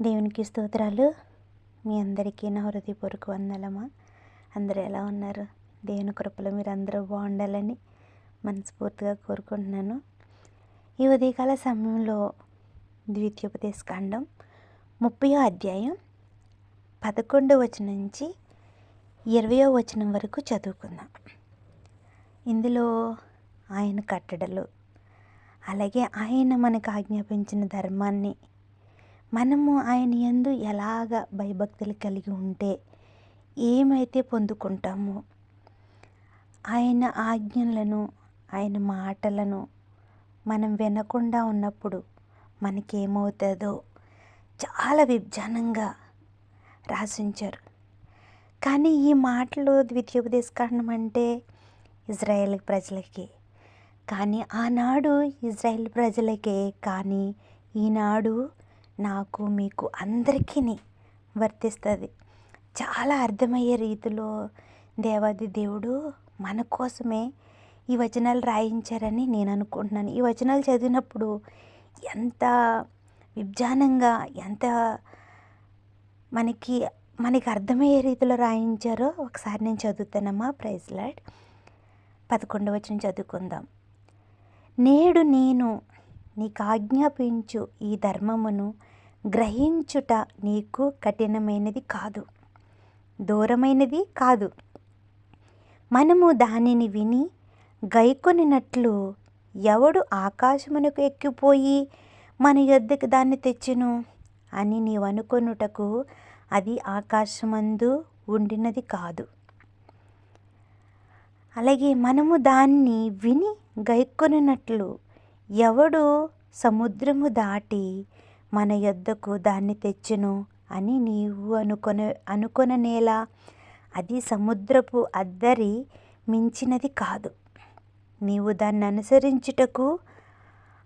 దేవునికి స్తోత్రాలు. మీ అందరికీ నా హృదయపూర్వక వందలమా? అందరూ ఎలా ఉన్నారు? దేవుని కృపలో మీరు అందరూ బాగుండాలని మనస్ఫూర్తిగా కోరుకుంటున్నాను. ఈ ఉదయకాల సమయంలో ద్వితీయోపదేశ కాండం ముప్పయో అధ్యాయం పదకొండో వచనం నుంచి ఇరవయో వచనం వరకు చదువుకుందాం. ఇందులో ఆయన కట్టడలు అలాగే ఆయన మనకు ఆజ్ఞాపించిన ధర్మాన్ని మనము ఆయన యందు ఎలాగ భయభక్తులు కలిగి ఉంటే ఏమైతే పొందుకుంటామో ఆయన ఆజ్ఞలను ఆయన మాటలను మనం వినకుండా ఉన్నప్పుడు మనకేమవుతుందో చాలా విభజనంగా రాసించారు. కానీ ఈ మాటలు ద్వితీయోపదేశకాండం అంటే ఇజ్రాయేల్ ప్రజలకి. కానీ ఆనాడు ఇజ్రాయెల్ ప్రజలకే కానీ ఈనాడు నాకు మీకు అందరికీ వర్తిస్తుంది. చాలా అర్థమయ్యే రీతిలో దేవాది దేవుడు మన కోసమే ఈ వచనాలు రాయించారని నేను అనుకుంటున్నాను. ఈ వచనాలు చదివినప్పుడు ఎంత విజ్ఞానంగా ఎంత మనకి మనకి అర్థమయ్యే రీతిలో రాయించారో ఒకసారి నేను చదువుతానమ్మా. Praise lord. పదకొండవ చదువుకుందాం. నేడు నేను నీకు ఆజ్ఞాపించు ఈ ధర్మమును గ్రహించుట నీకు కఠినమైనది కాదు. దూరమైనది కాదు. మనము దానిని విని గైకొనినట్లు ఎవడు ఆకాశమునకు ఎక్కిపోయి మన యొద్దకు దాన్ని తెచ్చును అని నీవనుకొనుటకు అది ఆకాశమందు ఉండినది కాదు. అలాగే మనము దాన్ని విని గైకొనినట్లు ఎవడు సముద్రము దాటి మన యొద్దకు దాన్ని తెచ్చును అని నీవు అనుకొన అనుకొననేలా అది సముద్రపు అద్దరి మించినది కాదు. నీవు దాన్ని అనుసరించుటకు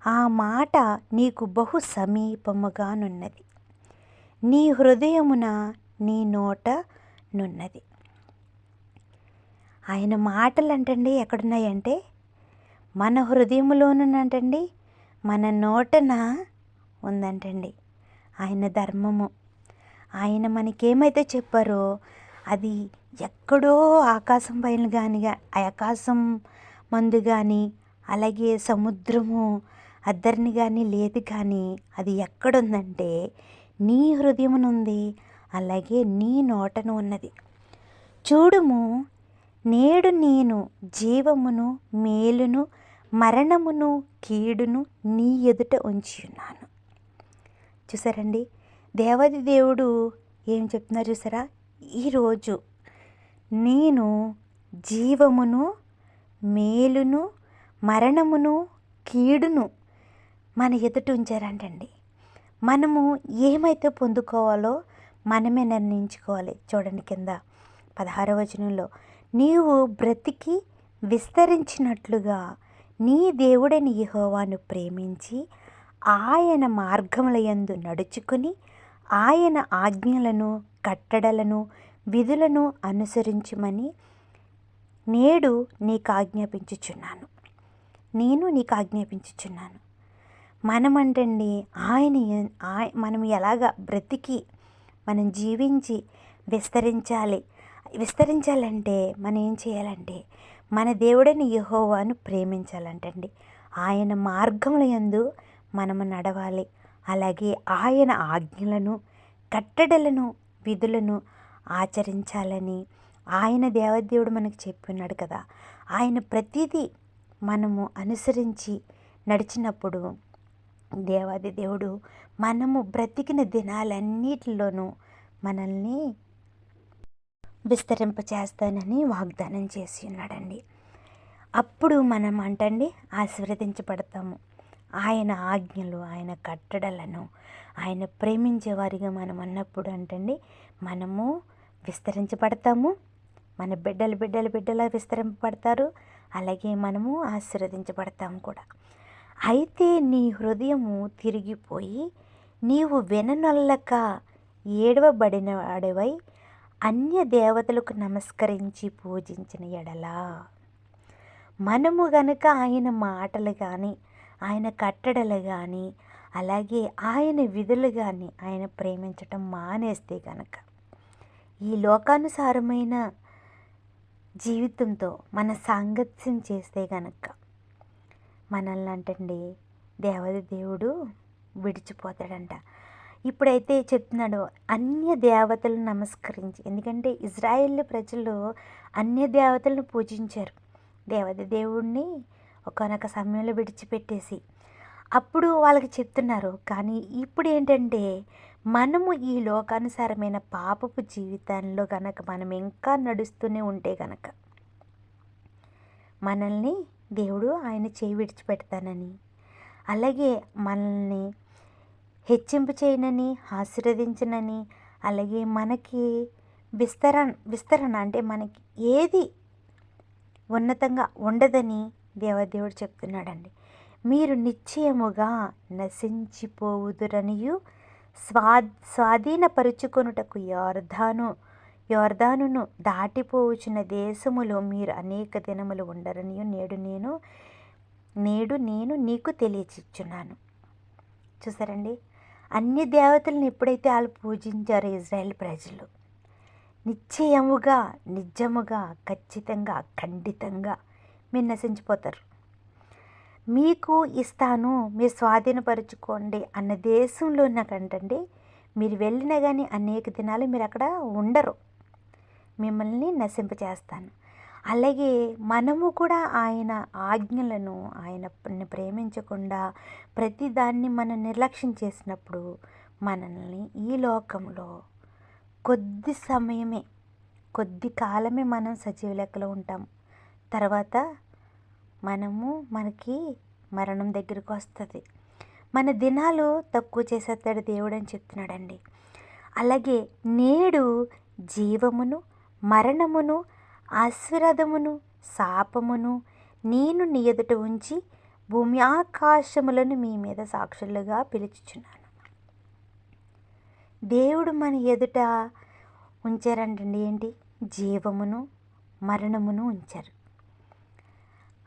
ఆ మాట నీకు బహు సమీపముగానున్నది. నీ హృదయమున నీ నోట నున్నది. ఆయన మాటలు అంటండి ఎక్కడున్నాయంటే మన హృదయంలోనంటండి మన నోటన ఉందంటండి ఆయన ధర్మము. ఆయన మనకేమైతే చెప్పారో అది ఎక్కడో ఆకాశం పైన కానీ ఆకాశం మందు కానీ అలాగే సముద్రము అద్దరిని కానీ లేదు కానీ అది ఎక్కడుందంటే నీ హృదయమునుంది అలాగే నీ నోటను ఉన్నది. చూడుము నేడు నేను జీవమును మేలును మరణమును కీడును నీ ఎదుట ఉంచి ఉన్నాను చూసారండి? దేవాది దేవుడు ఏం చెప్తున్నారు చూసారా? ఈరోజు నేను జీవమును మేలును మరణమును కీడును మన ఎదుట ఉంచారంటండి. మనము ఏమైతే పొందుకోవాలో మనమే నిర్ణయించుకోవాలి. చూడండి కింద పదహారవ వచనంలో నీవు బ్రతికి విస్తరించినట్లుగా నీ దేవుడని యహోవాను ప్రేమించి ఆయన మార్గముల యందు నడుచుకుని ఆయన ఆజ్ఞలను కట్టడలను విధులను అనుసరించమని నేడు నీకు ఆజ్ఞాపించుచున్నాను నేను నీకు ఆజ్ఞాపించుచున్నాను మనమంటండి ఆయన మనం ఎలాగ బ్రతికి మనం జీవించి విస్తరించాలి విస్తరించాలంటే మనం ఏం చేయాలంటే మన దేవుడని యహోవాను ప్రేమించాలంటండి. ఆయన మార్గముల యందు మనము నడవాలి. అలాగే ఆయన ఆజ్ఞలను కట్టడలను విధులను ఆచరించాలని ఆయన దేవదేవుడు మనకు చెప్పి కదా. ఆయన ప్రతిదీ మనము అనుసరించి నడిచినప్పుడు దేవాది దేవుడు మనము బ్రతికిన దినాలన్నిటిలోనూ మనల్ని విస్తరింపచేస్తానని వాగ్దానం చేసి ఉన్నాడండి. అప్పుడు మనం అంటండి ఆశీర్వదించబడతాము. ఆయన ఆజ్ఞలు ఆయన కట్టడలను ఆయన ప్రేమించే వారిగా మనం అన్నప్పుడు అంటండి మనము విస్తరించబడతాము. మన బిడ్డలు బిడ్డలు బిడ్డలా విస్తరింపబడతారు. అలాగే మనము ఆశీర్వదించబడతాము కూడా. అయితే నీ హృదయము తిరిగిపోయి నీవు విననొల్లక ఏడవబడిన వాడివై అన్య దేవతలకు నమస్కరించి పూజించిన ఎడలా. మనము గనుక ఆయన మాటలు కానీ ఆయన కట్టడలు కానీ అలాగే ఆయన విధులు కానీ ఆయన ప్రేమించటం మానేస్తే కనుక ఈ లోకానుసారమైన జీవితంతో మన సాంగత్యం చేస్తే కనుక మనల్ని అంటండి దేవత దేవుడు విడిచిపోతాడంట. ఇప్పుడైతే చెప్తున్నాడు అన్య దేవతలను నమస్కరించి ఎందుకంటే ఇజ్రాయేల్ ప్రజలు అన్య దేవతలను పూజించారు. దేవత దేవుణ్ణి ఒకనొక సమయంలో విడిచిపెట్టేసి అప్పుడు వాళ్ళకి చెప్తున్నారు కానీ ఇప్పుడు ఏంటంటే మనము ఈ లోకానుసారమైన పాపపు జీవితంలో గనక మనం ఇంకా నడుస్తూనే ఉంటే గనక మనల్ని దేవుడు ఆయన చేయి విడిచిపెడతానని అలాగే మనల్ని హెచ్చింపు చేయనని ఆశీర్వదించనని అలాగే మనకి విస్తరణ విస్తరణ అంటే మనకి ఏది ఉన్నతంగా ఉండదని దేవదేవుడు చెప్తున్నాడండి. మీరు నిశ్చయముగా నశించిపోవుదురనియు స్వా స్వాధీనపరుచుకొనుటకు యోర్ధాను యోర్ధానును దాటిపోవచ్చిన దేశములో మీరు అనేక దినములు ఉండరనియు నేడు నేను నేడు నేను నీకు తెలియచిచ్చున్నాను. చూసారండి? అన్ని దేవతలను ఎప్పుడైతే వాళ్ళు పూజించారో ఇజ్రాయెల్ ప్రజలు నిశ్చయముగా నిజముగా ఖచ్చితంగా ఖండితంగా మీరు నశించిపోతారు. మీకు ఇస్తాను మీరు స్వాధీనపరుచుకోండి అన్న దేశంలో నాకంటండి మీరు వెళ్ళినా కానీ అనేక దినాలు మీరు అక్కడ ఉండరు. మిమ్మల్ని నశింపచేస్తాను. అలాగే మనము కూడా ఆయన ఆజ్ఞలను ఆయన ప్రేమించకుండా ప్రతిదాన్ని మనం నిర్లక్ష్యం చేసినప్పుడు మనల్ని ఈ లోకంలో కొద్ది సమయమే కొద్ది కాలమే మనం సజీవ లెక్కలో ఉంటాం. తర్వాత మనము మనకి మరణం దగ్గరికి వస్తుంది. మన దినాలు తక్కువ చేసేస్తాడు దేవుడు అని చెప్తున్నాడండి. అలాగే నేడు జీవమును మరణమును ఆశీర్వాదమును శాపమును నేను నీ ఎదుట ఉంచి భూమి ఆకాశములను మీ మీద సాక్షులుగా పిలుచుచున్నాను. దేవుడు మన ఎదుట ఉంచారంటండి ఏంటి? జీవమును మరణమును ఉంచారు.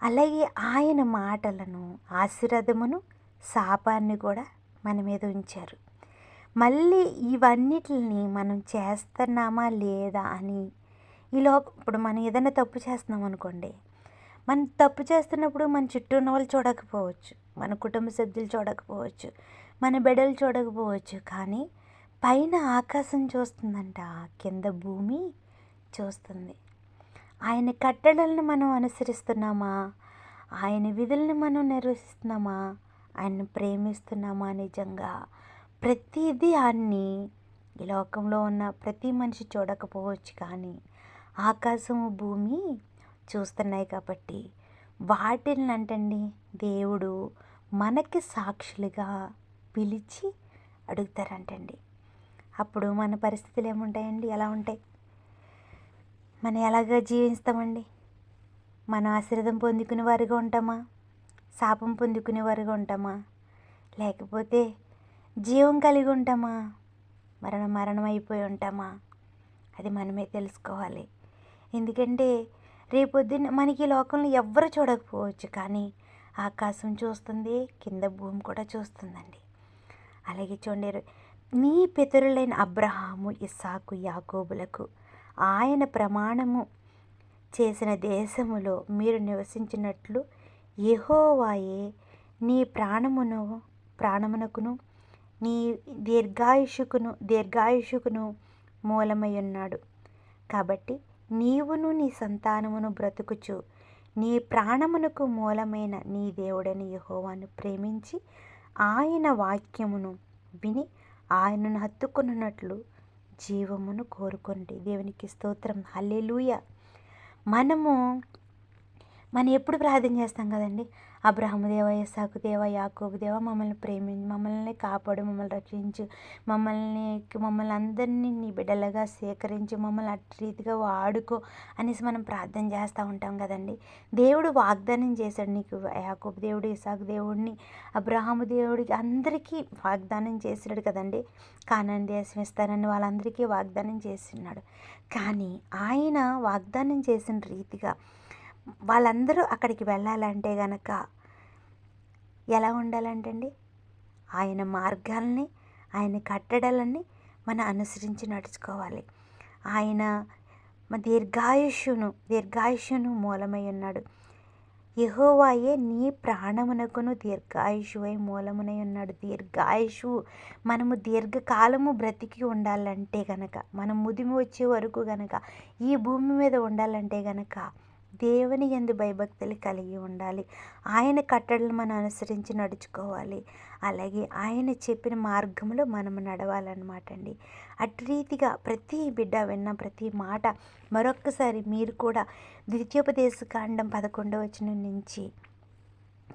అలాగే ఆయన మాటలను ఆశీర్వాదమును శాపాన్ని కూడా మన మీద ఉంచారు. మళ్ళీ ఇవన్నిటిని మనం చేస్తున్నామా లేదా అని ఈలో ఇప్పుడు మనం ఏదైనా తప్పు చేస్తున్నాం అనుకోండి మనం తప్పు చేస్తున్నప్పుడు మన చుట్టూ ఉన్న వాళ్ళు చూడకపోవచ్చు మన కుటుంబ సభ్యులు చూడకపోవచ్చు మన బిడ్డలు చూడకపోవచ్చు కానీ పైన ఆకాశం చూస్తుందంట కింద భూమి చూస్తుంది. ఆయన కట్టడలను మనం అనుసరిస్తున్నామా? ఆయన విధులను మనం నిర్వహిస్తున్నామా? ఆయన్ని ప్రేమిస్తున్నామా నిజంగా? ప్రతిదీ అన్ని ఈ లోకంలో ఉన్న ప్రతి మనిషి చూడకపోవచ్చు కానీ ఆకాశము భూమి చూస్తున్నాయి కాబట్టి వాటిని అంటండి దేవుడు మనకి సాక్షులుగా పిలిచి అడుగుతారంటండి. అప్పుడు మన పరిస్థితులు ఏముంటాయండి? ఎలా ఉంటాయి? మనం ఎలాగ జీవిస్తామండి? మన ఆశీర్వాదం పొందుకునే వారిగా ఉంటామా? శాపం పొందుకునే వారిగా ఉంటామా? లేకపోతే జీవం కలిగి ఉంటామా? మరణ మరణం అయిపోయి ఉంటామా? అది మనమే తెలుసుకోవాలి. ఎందుకంటే రేపొద్దున మనకి ఈ లోకంలో ఎవ్వరు చూడకపోవచ్చు కానీ ఆకాశం చూస్తుంది కింద భూమి కూడా చూస్తుందండి. అలాగే చూడండి నీ పితరులైన అబ్రహాము ఇస్సాకు యాకోబులకు ఆయన ప్రమాణము చేసిన దేశములో మీరు నివసించినట్లు యహోవాయే నీ ప్రాణమును ప్రాణమునకును నీ దీర్ఘాయుషుకును దీర్ఘాయుషుకును మూలమై ఉన్నాడు. కాబట్టి నీవును నీ సంతానమును బ్రతుకుచు. నీ ప్రాణమునకు మూలమైన నీ దేవుడని యహోవాను ప్రేమించి ఆయన వాక్యమును విని ఆయనను హత్తుకున్నట్లు జీవమును కోరుకోండి దేవునికి స్తోత్రం. హల్లెలూయ. మనము మనం ఎప్పుడు ప్రార్థన చేస్తాం కదండి? అబ్రహము దేవ ఇస్సాకు దేవ యాకోబు దేవ మమ్మల్ని ప్రేమించి మమ్మల్ని కాపాడు మమ్మల్ని రక్షించు మమ్మల్ని మమ్మల్ని అందరినీ నీ బిడ్డలుగా సేకరించి మమ్మల్ని అట్టి రీతిగా వాడుకో అనేసి మనం ప్రార్థన చేస్తూ ఉంటాం కదండి. దేవుడు వాగ్దానం చేశాడు నీకు యాకోబు దేవుడు ఇసాకు దేవుడిని అబ్రహాము దేవుడికి అందరికీ వాగ్దానం చేసినాడు కదండి. కానాని దేశం ఇస్తానని వాళ్ళందరికీ వాగ్దానం చేస్తున్నాడు. కానీ ఆయన వాగ్దానం చేసిన రీతిగా వాళ్ళందరూ అక్కడికి వెళ్ళాలంటే గనక ఎలా ఉండాలంటండి? ఆయన మార్గాల్ని ఆయన కట్టడాలన్నీ మనం అనుసరించి నడుచుకోవాలి. ఆయన దీర్ఘాయుషును దీర్ఘాయుష్యును దీర్ఘాయుష్యును మూలమై ఉన్నాడు. యహోవాయే నీ ప్రాణమునకును దీర్ఘాయుషువై మూలమునై ఉన్నాడు. దీర్ఘాయుషు మనము దీర్ఘకాలము బ్రతికి ఉండాలంటే గనక మనం ముదిమి వచ్చే వరకు గనక ఈ భూమి మీద ఉండాలంటే గనక దేవుని యందు భయభక్తులు కలిగి ఉండాలి. ఆయన కట్టడలు మనం అనుసరించి నడుచుకోవాలి. అలాగే ఆయన చెప్పిన మార్గంలో మనం నడవాలన్నమాట అండి అటు రీతిగా ప్రతి బిడ్డ విన్న ప్రతి మాట మరొక్కసారి మీరు కూడా ద్వితీయోపదేశ కాండం పదకొండవ వచనం నుంచి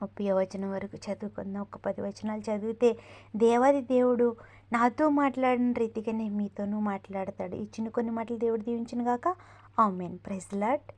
ముప్పై వచనం వరకు చదువుకుందాం. ఒక పది వచనాలు చదివితే దేవాది దేవుడు నాతో మాట్లాడిన రీతిగానే మీతోనూ మాట్లాడతాడు. ఇచ్చిన కొన్ని మాటలు దేవుడు దీవించిన గాక. ఆమెన్. ప్రెజ్లాట్